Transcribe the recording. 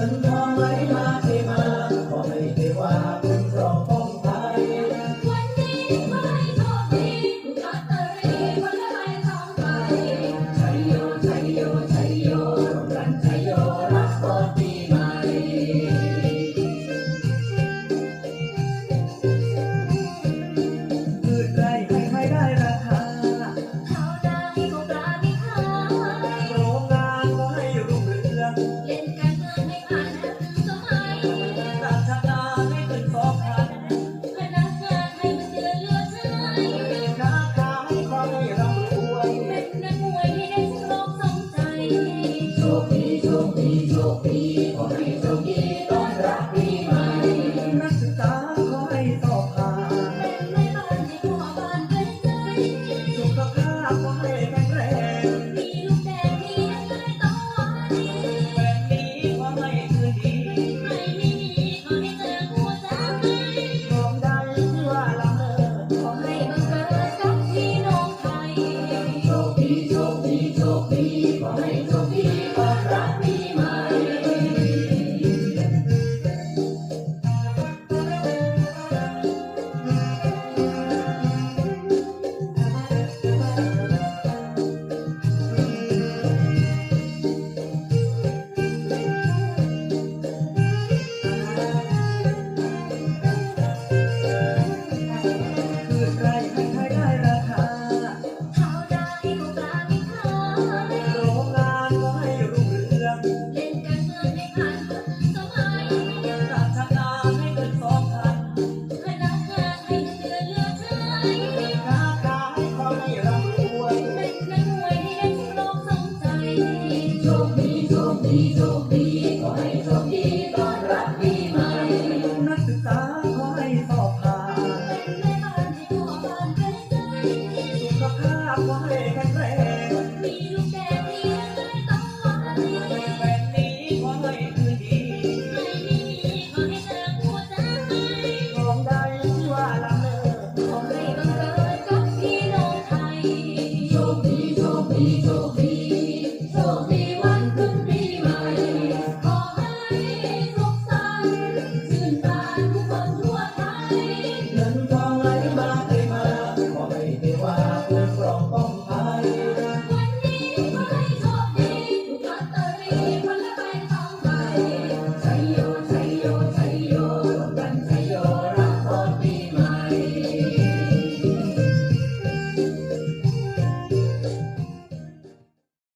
งิ ปีโชคดีอให้โปีต้นรับปีใหม่นักศึกษาขอให้อบผ่าเป็นแนให้พ่อบ้านเป็นใจสุขภาพขอให้แข็งแรงมีลูกแดงที่ให้ต้องวานดีแฟนดีขอให้คืนดีไม่มีขอให้เจอคู่สามีมองใดที่ว่าละเมอขอให้บังเกิดกับพี่น้องไทยปีโชคดีโชคดี